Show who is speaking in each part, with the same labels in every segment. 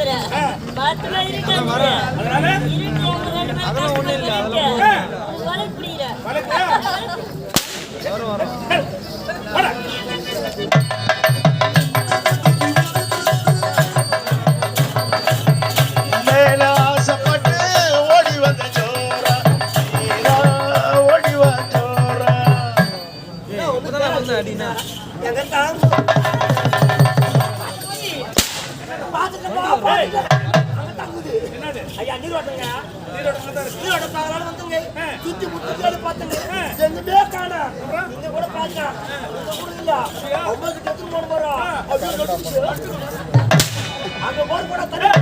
Speaker 1: மணி பத்து மணி பத்து மணி இருக்கு
Speaker 2: அதனால?
Speaker 1: இருக்கு அவங்க ரெண்டு பேரும் கஷ்டப்பட்டு இருக்கு வலை புரியுற
Speaker 2: என்னது
Speaker 3: ஐயா நீரோட்டங்க
Speaker 2: நீரோட்டமா தான் இருக்கு.
Speaker 3: நீரோட்டத்தால வந்துங்க சுத்தி முத்தி தேடி பார்த்தங்க எங்குமே காணோம் இங்க கூட பார்த்தா இங்க கூட இல்ல ஒன்பது கத்து போன போறோம் அப்படியே அங்க போற போட தண்ணி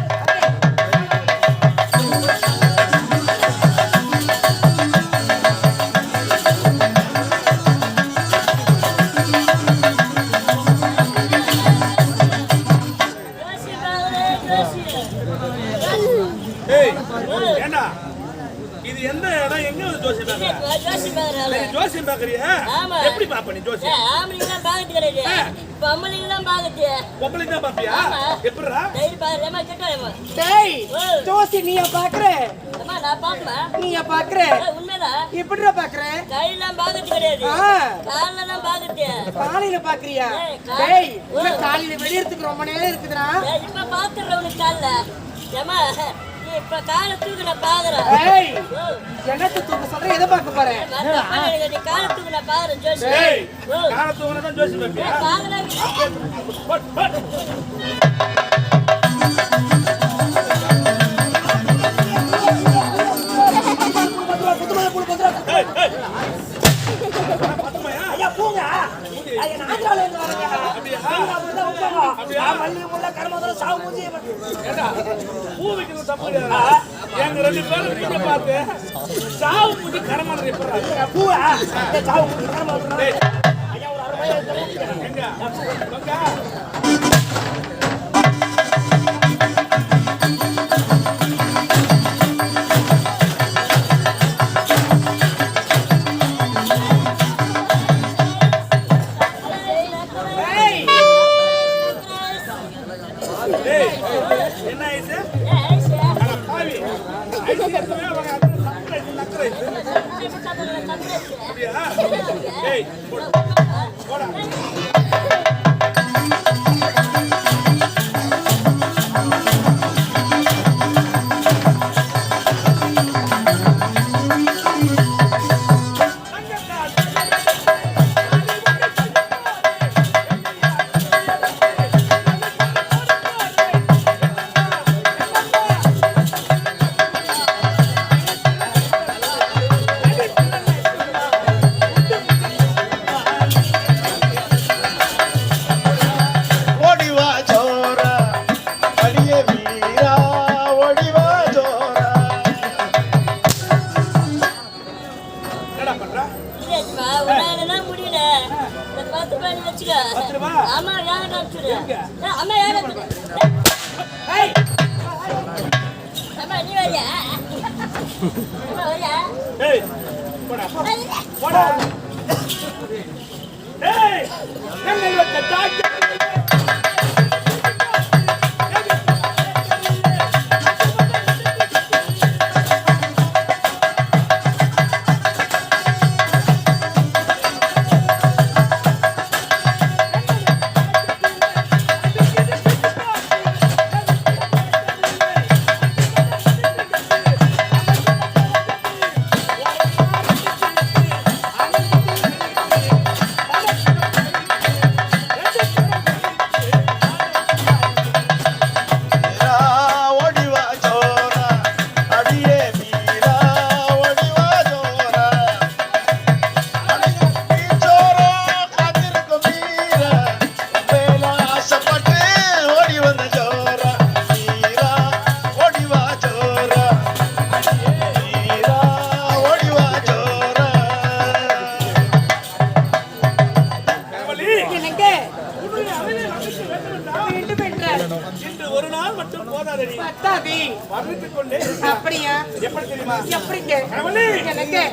Speaker 2: எந்த இடம் எங்க வந்து ஜோசியம் பார்க்கற? ஜோசியம் பார்க்கறியா?
Speaker 1: ஆமா.
Speaker 2: எப்படி பாப்ப நீ ஜோசியம்?
Speaker 1: ஆம்பளைங்களாம் பார்க்கறது கிடையாது பொம்பளைங்களாம் பார்க்கறது.
Speaker 2: பொம்பளை தான் பாப்பியா
Speaker 1: ஆமா.
Speaker 2: எப்படிடா?
Speaker 1: டைரி பாக்குறேமா கிட்டேமா
Speaker 4: டேய்
Speaker 1: ஓ.
Speaker 4: ஜோசி நீயா பாக்குற
Speaker 1: அம்மா நான் பாக்குமா
Speaker 4: நீயா பாக்குற
Speaker 1: உண்மைதான்
Speaker 4: எப்படிடா பாக்குற
Speaker 1: கையெல்லாம் பார்க்கறது கிடையாது.
Speaker 4: காலையில பாக்குறியா டேய் காலையில வெளியறதுக்கு ரொம்ப நேரம் இருக்குதுடா.
Speaker 1: இப்ப பாத்துற உனக்கு கால்ல. ஏமா நீ இப்ப காலை தூக்கு நான் பாக்குறேன்
Speaker 4: ஏய்
Speaker 1: ஓ,
Speaker 4: என்னத்த தூக்க சொல்ற எதை பார்க்க போற
Speaker 1: மத்த அப்பா நீ காலை தூக்கு நான் பாக்குறேன் ஜோசி
Speaker 2: ஏய்
Speaker 1: ஓ,
Speaker 2: காலத்து உன தான் ஜோசியம் பார்ப்பியா
Speaker 1: பாக்குறேன்
Speaker 2: போட், போட்.
Speaker 3: புத்துமலை புழு பத்திரா
Speaker 2: ஏய், ஏய். பத்துமையா?
Speaker 3: ஐயா பூங்க ஐயா நாட்டால இருந்து வரங்க
Speaker 2: அப்படியா?
Speaker 3: நீங்க அப்படிதான் உட்காங்க
Speaker 2: அப்படியா?
Speaker 3: நான் மல்லிகை முல்லை கருமதம் சாவு மூஞ்சி
Speaker 2: ஏண்டா, பூ வைக்கிறது தப்பு கிடையாதா? எங்க ரெண்டு பேரும் வீட்டை பார்த்து சாவு முடி கரமான
Speaker 3: பூவா சாவு மூஞ்சி கருமதம் ஐயா ஒரு அரை
Speaker 2: எங்க அப்படியா? டேய்,
Speaker 1: வச்சுக்க.
Speaker 2: பத்து ரூபா?
Speaker 1: அம்மா. ஏய், அம்மா நீ வரியா? அம்மா, வரியா?
Speaker 2: டேய், போடா, போ. போடா. டேய், இன்று ஒரு நாள் மட்டும் போதாதடி
Speaker 4: பத்தாதி.
Speaker 2: கொண்டே
Speaker 4: அப்படியா?
Speaker 2: எப்படி தெரியுமா?
Speaker 4: எப்படிங்க? எனக்கு.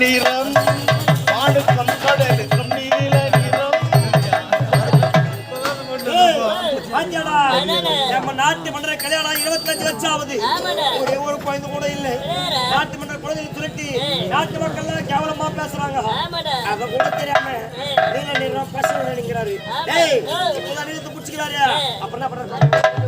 Speaker 5: நிறம் வானுக்கும் கடலுக்கும் நீல நிறம்.
Speaker 3: நம்ம நாட்டு மன்ற கல்யாணம் இருபத்தஞ்சு லட்சம் ஆகுது
Speaker 1: ஆமாடா.
Speaker 3: ஒரே ஒரு குழந்தை கூட இல்லை. நாட்டு மன்ற குழந்தைங்க சுருட்டி
Speaker 1: ஏய்.
Speaker 3: நாட்டு மக்கள் எல்லாம் கேவலமா பேசுறாங்க
Speaker 1: ஆமாடா
Speaker 3: அத கூட தெரியாம. நீல நிறம் ஏய். இப்பதான் நிறுத்து புடிச்சுக்கிறாரு. அப்புறம் என்ன பண்றாரு